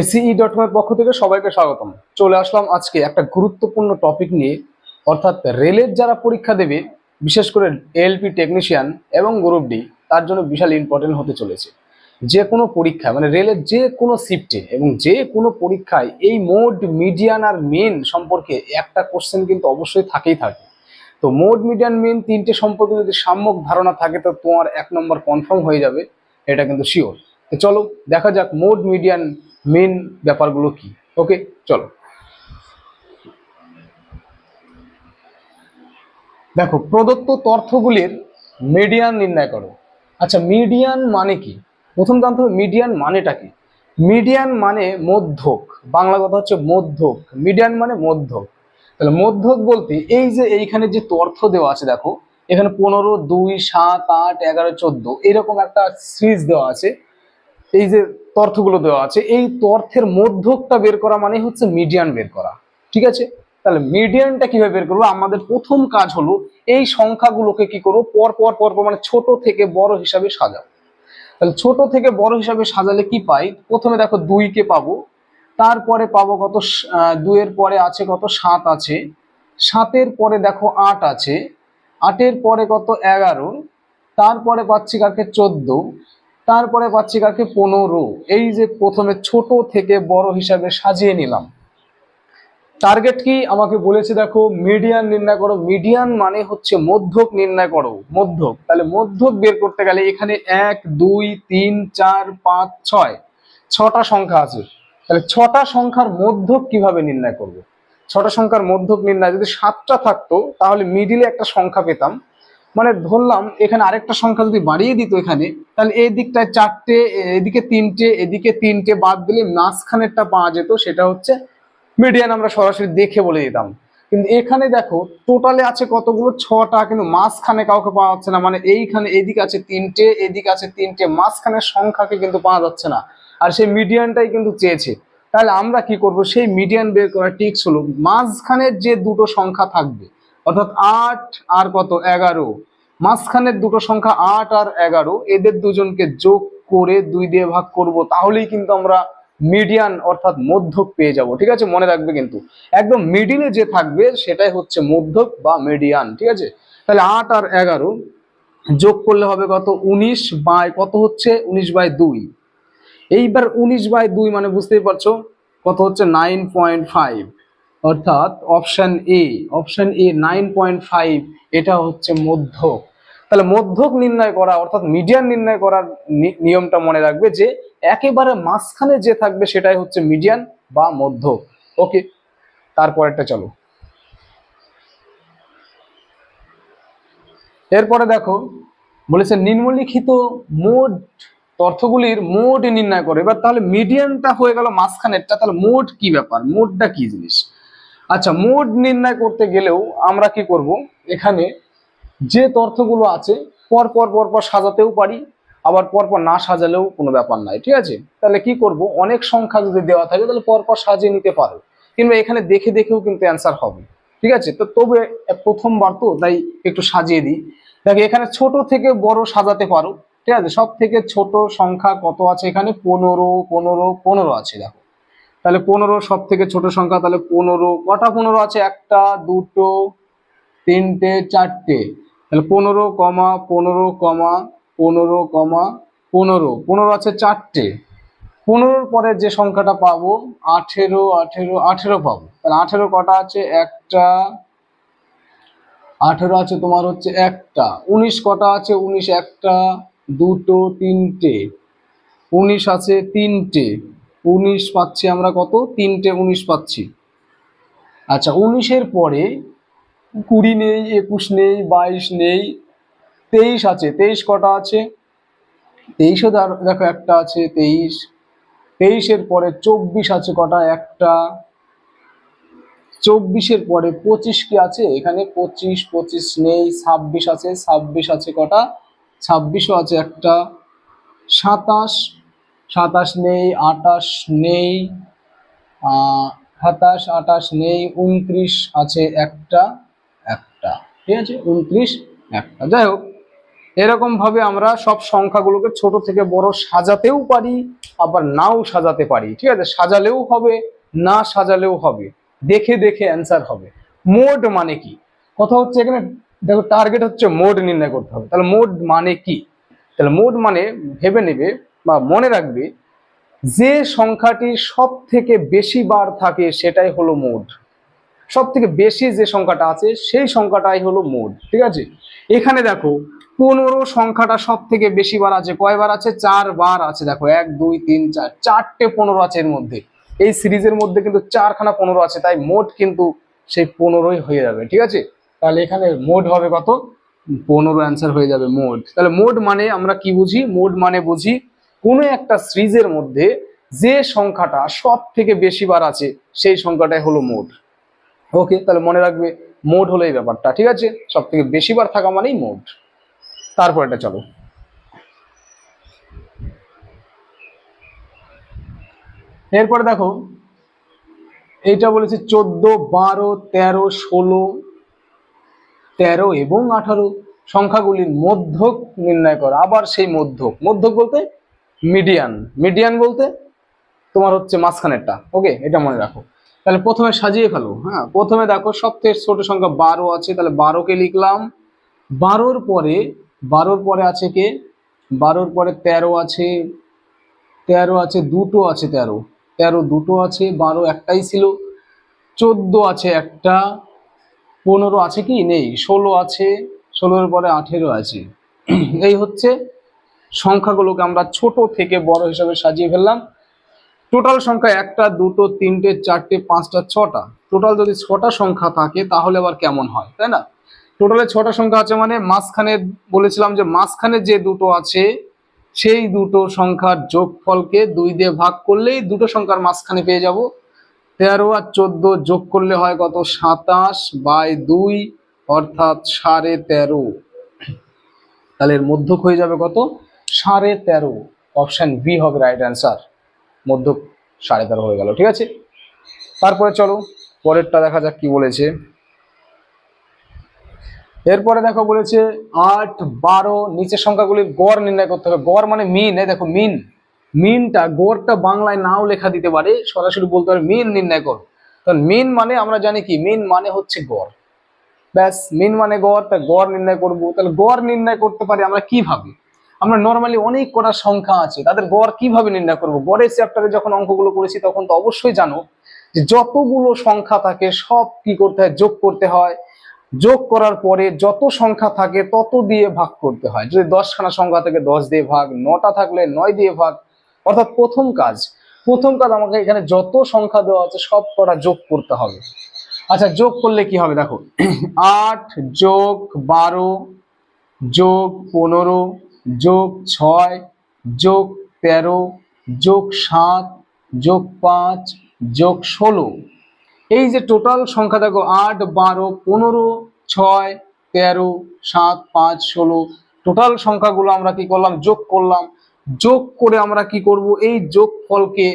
এসিই dot কমের পক্ষ থেকে সবাইকে স্বাগতম। চলে আসলাম আজকে একটা গুরুত্বপূর্ণ টপিক নিয়ে, অর্থাৎ রেলের যারা পরীক্ষা দেবে, বিশেষ করে এলপি টেকনিশিয়ান এবং গ্রুপ ডি তার জন্য বিশাল ইম্পর্টেন্ট হতে চলেছে। যে কোনো পরীক্ষা মানে রেলের যে কোনো শিফটে এবং যে কোনো পরীক্ষায় এই মোড মিডিয়ান আর মেন সম্পর্কে একটা কোশ্চেন কিন্তু অবশ্যই থাকেই থাকে। তো মোড মিডিয়ান মেন তিনটে সম্পর্কে যদি সাম্যক ধারণা থাকে, তো তোমার এক নম্বর কনফার্ম হয়ে যাবে, এটা কিন্তু শিওর তো চলো, দেখা যাক মোড মিডিয়ান মেন ব্যাপারগুলো কি। ওকে চলো। দেখো, প্রদত্ত তথ্যগুলির মিডিয়ান নির্ণয় করো। আচ্ছা মিডিয়ান মানে কি? প্রথম জানতে হবে মিডিয়ান মানেটা কি? মিডিয়ান মানে মধ্যক। বাংলা কথা হচ্ছে মধ্যক। মিডিয়ান মানে মধ্যক। তাহলে মধ্যক বলতে, এই যে এইখানে যে তথ্য দেওয়া আছে, দেখো, এখানে পনেরো, দুই, সাত, আট, এগারো, চোদ্দ, এরকম একটা সিরিজ দেওয়া আছে। এই যে তথ্যগুলো দেওয়া আছে, এই তথ্যের মধ্যকটা বের করা মানে হচ্ছে মিডিয়ান বের করা, ঠিক আছে? তাহলে মিডিয়ানটা কীভাবে বের করব? আমাদের প্রথম কাজ হলো এই সংখ্যাগুলোকে কি করব? পর পর পর পর মানে ছোট থেকে বড় হিসাবে সাজাও তাহলে ছোট থেকে বড় হিসাবে সাজালে কি পাই? প্রথমে দেখো দুইকে পাবো, তারপরে পাবো কত দুইয়ের পরে আছে কত? সাত আছে। সাতের পরে দেখো আট আছে। আটের পরে কত? এগারো। তারপরে পাচ্ছি কাকে? চোদ্দ। তারপরে পাচ্ছি কাকে পনেরো। এই যে প্রথমে ছোট থেকে বড় হিসাবে সাজিয়ে নিলাম। টার্গেট কি? আমাকে বলেছে, দেখো মিডিয়ান নির্ণয় করো। মিডিয়ান মানে হচ্ছে মধ্যক নির্ণয় করো। মধ্যক। তাহলে মধ্যক বের করতে গেলে এখানে এক, দুই, তিন, চার, পাঁচ, ছয়। ছটা সংখ্যা আছে। তাহলে ছটা সংখ্যার মধ্যক কীভাবে নির্ণয় করব? ছটা সংখ্যার মধ্যক নির্ণয় যদি সাতটা থাকতো, তাহলে মিডিলে একটা সংখ্যা পেতাম। মানে ধরলাম, এখানে আরেকটা সংখ্যা যদি বাড়িয়ে দিত এখানে, তাহলে এই দিকটায় চারটে, এদিকে তিনটে এদিকে তিনটে বাদ দিলে মাঝখানেরটা পাওয়া যেত, সেটা হচ্ছে মিডিয়ান আমরা সরাসরি দেখে বলে দিতাম। কিন্তু এখানে দেখো টোটালে আছে কতগুলো? ছটা, কিন্তু মাঝখানে কাউকে পাওয়া যাচ্ছে না। মানে এইখানে এদিকে আছে তিনটে, এদিকে আছে তিনটে, মাঝখানের সংখ্যাকে কিন্তু পাওয়া যাচ্ছে না। আর সেই মিডিয়ানটাই কিন্তু চেয়েছে। তাহলে আমরা কি করব? সেই মিডিয়ান বের করার টিক্স হলো, মাঝখানের যে দুটো সংখ্যা থাকবে অর্থাৎ আট আর কত? এগারো। মাঝখানের দুটো সংখ্যা আট আর এগারো। এদের দুজনকে যোগ করে দুই দিয়ে ভাগ করব, তাহলেই কিন্তু আমরা মিডিয়ান অর্থাৎ মধ্যক পেয়ে যাব, ঠিক আছে? মনে রাখবে কিন্তু। একদম মিডিলে যে থাকবে, সেটাই হচ্ছে মধ্যক বা মিডিয়ান ঠিক আছে? তাহলে আট আর এগারো যোগ করলে হবে কত? উনিশ বাই কত হচ্ছে? উনিশ বাই দুই। এইবার উনিশ বাই দুই মানে বুঝতেই পারছ? কত হচ্ছে? নাইন পয়েন্ট ফাইভ অর্থাৎ option A option A nine point five এটা হচ্ছে মধ্যক। তাহলে মধ্যক নির্ণয় করা, অর্থাৎ মিডিয়ান নির্ণয় করার নিয়মটা মনে রাখবে যে, একেবারে মাঝখানে যে থাকবে সেটাই হচ্ছে মিডিয়ান বা মধ্যক। ওকে তারপরেরটা চলো। এরপরে দেখো, বলেছে নিম্নলিখিত মোড তথ্যগুলির মোড নির্ণয় করে। এবার তাহলে মিডিয়ানটা হয়ে গেল মাঝখানেরটা, তাহলে মোড কি ব্যাপার? মোডটা কি জিনিস? আচ্ছা মোড নির্ণয় করতে গেলেও আমরা কি করব? এখানে যে তথ্যগুলো আছে, পর পর পর পর সাজাতেও পারি, আবার পর পর না সাজালেও কোনো ব্যাপার নাই, ঠিক আছে? তাহলে কি করব? অনেক সংখ্যা যদি দেওয়া থাকে, তাহলে পর পর সাজিয়ে নিতে পারো। কিংবা এখানে দেখে দেখেও কিন্তু অ্যান্সার হবে, ঠিক আছে? তো তবে প্রথমবার তো, তাই একটু সাজিয়ে দিই। দেখো, এখানে ছোট থেকে বড় সাজাতে পারো, ঠিক আছে? সব থেকে ছোট সংখ্যা কত আছে এখানে? পনেরো পনেরো পনেরো আছে, দেখো। তাহলে পনেরো সব থেকে ছোট সংখ্যা, তাহলে পনেরো, কটা পনেরো আছে? একটা, দুটো, তিনটে, চারটে। তাহলে পনেরো কমা পনেরো কমা পনেরো কমা, পনেরো। পনেরো আছে চারটে। পনেরোর পরে যে সংখ্যাটা পাবো, আঠেরো আঠেরো আঠেরো পাবো। তাহলে আঠেরো কটা আছে? একটা। আঠেরো আছে তোমার হচ্ছে একটা। উনিশ কটা আছে? উনিশ, একটা, দুটো, তিনটে। উনিশ আছে তিনটে। উনিশ পাচ্ছি আমরা কত? তিনটে উনিশ পাচ্ছি। আচ্ছা উনিশের পরে কুড়ি নেই, একুশ নেই, বাইশ নেই, তেইশ আছে। তেইশ কটা আছে? তেইশও দেখো একটা আছে, তেইশ। তেইশের পরে চব্বিশ আছে কটা? একটা। চব্বিশের পরে পঁচিশ কি আছে? এখানে পঁচিশ পঁচিশ নেই, ছাব্বিশ আছে ছাব্বিশ আছে কটা? ছাব্বিশও আছে একটা। সাতাশ সাতাশ নেই, আটাশ নেই সাতাশ, আটাশ নেই, উনত্রিশ আছে একটা একটা। ঠিক আছে? উনত্রিশ, একটা। যাই হোক এরকম ভাবে আমরা সব সংখ্যাগুলোকে ছোট থেকে বড় সাজাতেও পারি, আবার নাও সাজাতে পারি। ঠিক আছে? সাজালেও হবে, না সাজালেও হবে। দেখে দেখে অ্যান্সার হবে। মোড মানে কি? কথা হচ্ছে এখানে, দেখো, টার্গেট হচ্ছে মোড নির্ণয় করতে হবে। তাহলে মোড মানে কি? তাহলে মোড মানে ভেবে নেবে বা মনে রাখবে, যে সংখ্যাটি সব থেকে বেশি বার থাকে সেটাই হলো মোড। সব থেকে বেশি যে সংখ্যাটা আছে সেই সংখ্যাটাই হলো মোড, ঠিক আছে? এখানে দেখো, পনেরো সংখ্যাটা সব থেকে বেশি বার আছে কয়বার আছে? চার বার আছে, দেখো, এক, দুই, তিন, চার, চারটে পনেরো আছে এর মধ্যে। এই সিরিজের মধ্যে কিন্তু চারখানা পনেরো আছে, তাই মোট কিন্তু সেই পনেরোই হয়ে যাবে, ঠিক আছে? তাহলে এখানে মোড হবে কত? পনেরো অ্যান্সার হয়ে যাবে মোড তাহলে মোড মানে আমরা কি বুঝি? মোড মানে বুঝি কোনো একটা সিরিজের মধ্যে যে সংখ্যাটা সব থেকে বেশি বার আছে, সেই সংখ্যাটাই হলো মোড ওকে, তাহলে মনে রাখবে মোড হলো এই ব্যাপারটা, ঠিক আছে? সব থেকে বেশি বার থাকা মানেই মোড তারপর এটা চলো। এরপরে দেখো, এইটা বলেছে চোদ্দ, বারো, তেরো, ষোলো, তেরো এবং আঠারো। সংখ্যাগুলির মধ্যক নির্ণয় করো। আবার সেই মধ্যক। মধ্যক বলতে মিডিয়ান। মিডিয়ান বলতে তোমার হচ্ছে মাঝখানেরটা। ওকে, এটা মনে রাখো। তাহলে প্রথমে সাজিয়ে ফেলো হ্যাঁ? প্রথমে দেখো সবথেকে ছোট সংখ্যা বারো আছে, তাহলে বারোকে লিখলাম। বারোর পরে বারোর পরে আছে কে? বারোর পরে তেরো আছে তেরো আছে, দুটো আছে তেরো। তেরো, দুটো আছে, বারো একটাই ছিল। চোদ্দ আছে একটা, পনেরো আছে কি? নেই, ষোলো আছে, ষোলোর পরে আঠেরো আছে। এই হচ্ছে সংখ্যাগুলোকে আমরা ছোট থেকে বড় হিসাবে সাজিয়ে ফেললাম। টোটাল সংখ্যা একটা, দুটো, তিনটে, চারটে, পাঁচটা, ছটা। টোটাল যদি ছটা সংখ্যা থাকে, তাহলে আবার কেমন হয়, তাই না? টোটালে ছটা সংখ্যা আছে মানে মাঝখানে বলেছিলাম যে মাঝখানে যে দুটো আছে, সেই দুটো সংখ্যার যোগফলকে দুই দিয়ে ভাগ করলেই দুটো সংখ্যার মাঝখানে পেয়ে যাব। তেরো আর চোদ্দ যোগ করলে হয় কত? সাতাশ বাই দুই, অর্থাৎ সাড়ে তেরো। তাহলে এর মধ্যক হয়ে যাবে কত? সাড়ে তেরো অপশন বি হবে রাইট অ্যান্সার মধ্যক সাড়ে তেরো হয়ে গেল, ঠিক আছে? তারপরে চলো, পরেরটা দেখা যাক কি বলেছে। এরপরে দেখো বলেছে, আট, বারো, নিচের সংখ্যাগুলি গড় নির্ণয় করতে হবে। গড় মানে মিন এই দেখো মিন মিনটা গড়টা বাংলায় নাও লেখা দিতে পারে, সরাসরি বলতে পারে মিন নির্ণয় কর। কারণ মিন মানে আমরা জানি কি মিন মানে হচ্ছে গড়। ব্যাস মিন মানে গড়, তা গড় নির্ণয় করব। তাহলে গড় নির্ণয় করতে পারি আমরা কীভাবে? আমরা নর্মালি অনেক কটা সংখ্যা আছে। তাদের গড় কীভাবে নির্ণয় করব? গড়ের চ্যাপ্টারে যখন অঙ্কগুলো করেছি, তখন তো অবশ্যই জানো যে যতগুলো সংখ্যা থাকে, সব কি করতে হয়? যোগ করতে হয়। যোগ করার পরে যত সংখ্যা থাকে, তত দিয়ে ভাগ করতে হয়। যদি দশখানা সংখ্যা থাকে, দশ দিয়ে ভাগ, নটা থাকলে নয় দিয়ে ভাগ। অর্থাৎ প্রথম কাজ প্রথম কাজ আমাকে এখানে যত সংখ্যা দেওয়া আছে, সব কটা যোগ করতে হবে। আচ্ছা যোগ করলে কি হবে? দেখো, আট যোগ বারো যোগ পনেরো যোগ ছয়, যোগ তেরো, যোগ সাত, যোগ পাঁচ, যোগ ষোলো। এই যে টোটাল সংখ্যা দেখো, আট, বারো, পনেরো, ছয়, তেরো, সাত, পাঁচ, ষোলো। টোটাল সংখ্যাগুলো আমরা কি করলাম? যোগ করলাম। যোগ করে আমরা কি করব? এই যোগ ফলকে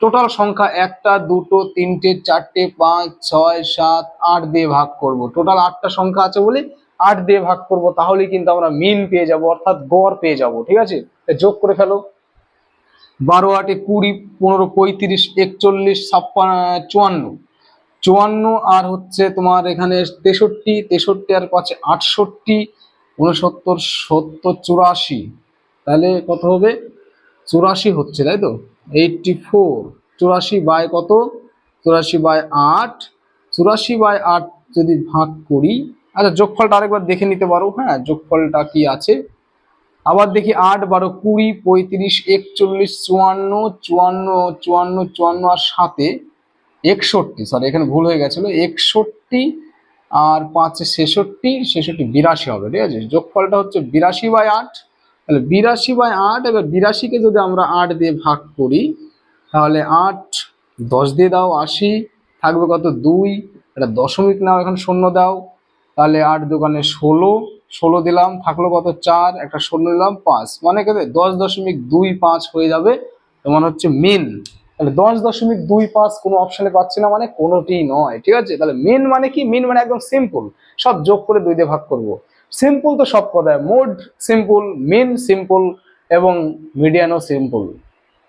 টোটাল সংখ্যা একটা, দুটো, তিনটে, চারটে, পাঁচ, ছয়, সাত, আট দিয়ে ভাগ করব। টোটাল আটটা সংখ্যা আছে বলে আট দিয়ে ভাগ করব তাহলে কিন্তু আমরা মিন পেয়ে যাব, অর্থাৎ গড় পেয়ে যাব, ঠিক আছে? যোগ করে ফেলো। বারো আটে কুড়ি, পনেরো পঁয়ত্রিশ, একচল্লিশ, ছাপ্পান্ন, চুয়ান্ন। চুয়ান্ন আর হচ্ছে তোমার এখানে তেষট্টি তেষট্টি আর পাচ্ছে আটষট্টি উনসত্তর সত্তর, চুরাশি। তাহলে কত হবে? চুরাশি হচ্ছে, তাই তো? এইটটি ফোর, চুরাশি বাই কত? চুরাশি বাই আট। চুরাশি বাই আট যদি ভাগ করি আচ্ছা যোগফলটা আরেকবার দেখে নিতে পারো। হ্যাঁ যোগফলটা কি আছে? আবার দেখি আট বারো কুড়ি পঁয়ত্রিশ একচল্লিশ চুয়ান্ন চুয়ান্ন চুয়ান্ন চুয়ান্ন আর সাতে একষট্টি। সরি এখানে ভুল হয়ে গেছিল। একষট্টি আর পাঁচে ছেষট্টি ছেষট্টি বিরাশি হবে, ঠিক আছে? যোগফলটা হচ্ছে বিরাশি বাই আট। তাহলে বিরাশি বাই আট, এবার বিরাশিকে যদি আমরা আট দিয়ে ভাগ করি, তাহলে আট দশ দিয়ে দাও আশি, থাকবে কত? দুই। এটা দশমিক নাও, এখন শূন্য দাও। তাহলে আট দোকানে ষোলো ষোলো দিলাম, থাকল কত চার, একটা শূন্য দিলাম পাঁচ। মানে কত দশ দশমিক দুই পাঁচ হয়ে যাবে। তোমার হচ্ছে মেন তাহলে দশ দশমিক দুই পাঁচ কোনো অপশানে পাচ্ছি না মানে কোনোটি নয়, ঠিক আছে? তাহলে মেন মানে কি? মেন মানে একদম সিম্পল সব যোগ করে দুই দিয়ে ভাগ করব। সিম্পল তো সব কথায়। মোড সিম্পল মেন সিম্পল এবং মিডিয়ানও সিম্পল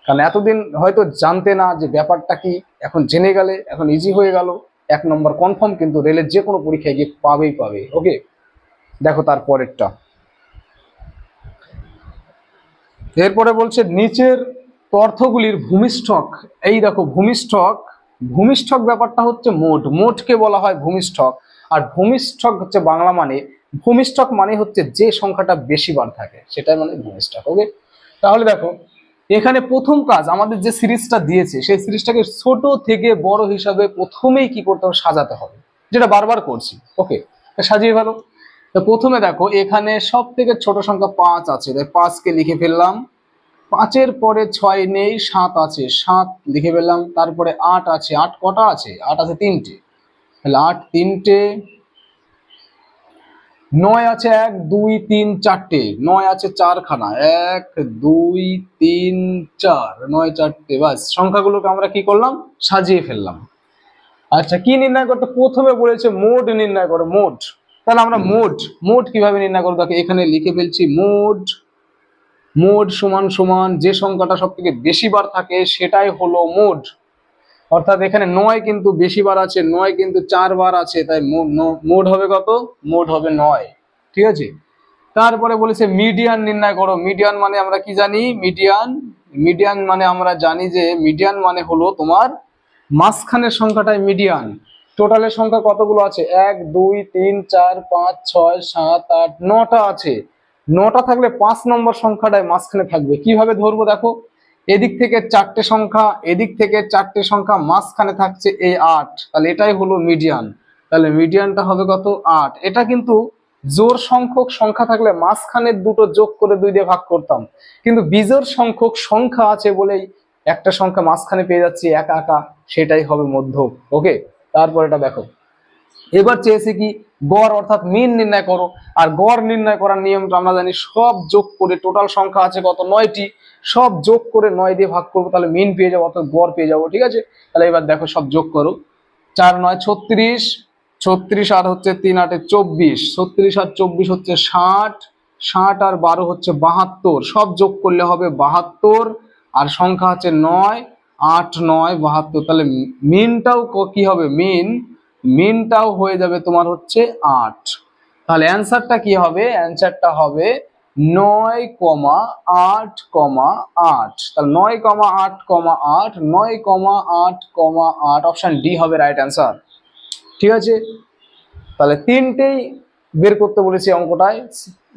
কারণ এতদিন হয়তো জানতে না যে ব্যাপারটা কি, এখন জেনে গেলে, এখন ইজি হয়ে গেল। এক নম্বর কনফার্ম কিন্তু রেলের যে কোনো পরীক্ষায় গিয়ে পাবেই পাবে ওকে দেখো তার পরেরটা। এরপরে বলছে, নিচের তর্থগুলির ভূমিষ্ঠক। এই দেখো, ভূমিষ্ঠক ভূমিষ্ঠক ব্যাপারটা হচ্ছে মোট। মোটকে বলা হয় ভূমিষ্ঠক। আর ভূমিষ্ঠক হচ্ছে বাংলা মানে ভূমিষ্ঠক মানে হচ্ছে যে সংখ্যাটা বেশি বার থাকে সেটাই মানে ভূমিষ্ঠক ওকে তাহলে দেখো এখানে প্রথম কাজ আমাদের যে সিরিজটা দিয়েছে, সেই সিরিজটাকে ছোট থেকে বড় হিসাবে প্রথমেই কি করতে হবে? সাজাতে হবে। যেটা বারবার করছি। ওকে সাজিয়ে ভালো প্রথমে দেখো, এখানে সব থেকে ছোট সংখ্যা পাঁচ আছে। তাই পাঁচকে লিখে ফেললাম। পাঁচের পরে ছয় নেই, সাত আছে। সাত লিখে ফেললাম। তারপরে আট আছে। আট কটা আছে? আট আছে তিনটে। তাহলে আট তিনটে নয় আছে এক দুই তিন চারটে। নয় আছে চারখানা। এক দুই তিন চার। নয় চারটে। বাস সংখ্যাগুলোকে আমরা কি করলাম? সাজিয়ে ফেললাম। আচ্ছা কি নির্ণয় করতে? প্রথমে বলেছে মোড নির্ণয় করো মোড। তাহলে আমরা মোড মোড কীভাবে নির্ণয় করব? দেখো এখানে লিখে ফেলছি মোড মোড সমান সমান যে সংখ্যাটা সব থেকে বেশি বার থাকে সেটাই হলো মোড। অর্থাৎ এখানে নয় কিন্তু বেশি বার আছে, নয় কিন্তু চার বার আছে, তাই মো- ন- মোড হবে কত? মোড হবে নয়। ঠিক আছে? তারপরে বলেছে মিডিয়ান নির্ণয় করো। মিডিয়ান মানে আমরা কি জানি? মিডিয়ান মিডিয়ান মানে আমরা জানি যে মিডিয়ান মানে হলো তোমার মাঝখানের সংখ্যাটাই মিডিয়ান। টোটালের সংখ্যা কতগুলো আছে? এক, দুই, তিন, চার, পাঁচ, ছয়, সাত, আট, নটা আছে। নটা থাকলে পাঁচ নম্বর সংখ্যাটাই মাঝখানে থাকবে। কীভাবে ধরবো দেখো? এদিক থেকে চারটে সংখ্যা, এদিক থেকে চারটে সংখ্যা, মাঝখানে থাকছে এই আট। তাহলে এটাই হলো মিডিয়ান তাহলে মিডিয়ানটা হবে কত? আট। এটা কিন্তু জোর সংখ্যক সংখ্যা থাকলে মাঝখানে দুটো যোগ করে দুই দিয়ে ভাগ করতাম। কিন্তু বিজোর সংখ্যক সংখ্যা আছে বলেই একটা সংখ্যা মাঝখানে পেয়ে যাচ্ছি, একা একা সেটাই হবে মধ্য ওকে তারপর এটা দেখো। এবার চেয়েছে কি? গড় অর্থাৎ মিন নির্ণয় করো। আর গড় নির্ণয় করার নিয়মটা আমরা জানি সব যোগ করে টোটাল সংখ্যা আছে কত? নয়টি। সব যোগ করে নয় দিয়ে ভাগ করব, তাহলে মিন পেয়ে যাব অর্থাৎ গড় পেয়ে যাব, ঠিক আছে? তাহলে এবার দেখো সব যোগ করো। চার, নয়, ছত্রিশ। ছত্রিশ আর হচ্ছে তিন, আটে চব্বিশ। ছত্রিশ আর চব্বিশ হচ্ছে ষাট। ষাট আর বারো হচ্ছে বাহাত্তর। সব যোগ করলে হবে বাহাত্তর। আর সংখ্যা আছে নয়, আট, নয়, বাহাত্তর। তাহলে মিনটাও ক- কি হবে? মিন। মিনটাও হয়ে যাবে তোমার হচ্ছে আট। তাহলে অ্যান্সারটা কি হবে? অ্যান্সারটা হবে নয় কমা আট কমা আট। তাহলে নয় কমা আট কমা আট, নয় কমা আট কমা আট। অপশন ডি হবে রাইট অ্যান্সার। ঠিক আছে? তাহলে তিনটেই বের করতে বলেছি অঙ্কটায়।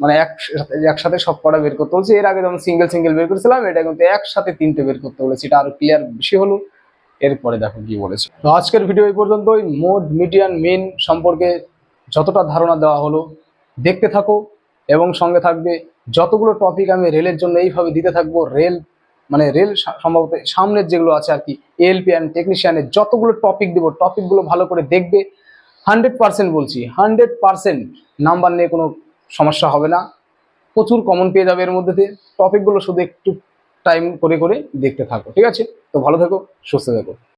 মানে একসাথে একসাথে সব বের করতে বলছি। এর আগে যেমন সিঙ্গেল সিঙ্গেল বের করেছিলাম, এটা কিন্তু একসাথে তিনটে বের করতে বলেছি। এটা আরও ক্লিয়ার বেশি হলো। এরপরে দেখো কি বলেছে। তো আজকের ভিডিও এই পর্যন্তই। মোড মিডিয়ান মেন সম্পর্কে যতটা ধারণা দেওয়া হলো, দেখতে থাকো এবং সঙ্গে থাকবে যতগুলো টপিক আমি রেলের জন্য এইভাবে দিতে থাকব রেল মানে রেল সম্ভবত সামনের যেগুলো আছে আর কি এলপি অ্যান্ড টেকনিশিয়ানের যতগুলো টপিক দেবো টপিকগুলো ভালো করে দেখবে। হান্ড্রেড পার্সেন্ট বলছি হান্ড্রেড পার্সেন্ট নাম্বার নিয়ে কোনো সমস্যা হবে না। প্রচুর কমন পেয়ে যাবে এর মধ্যে টপিকগুলো শুধু একটু টাইম করে করে দেখতে থাকো ঠিক আছে? তো ভালো থেকো সুস্থ থেকো।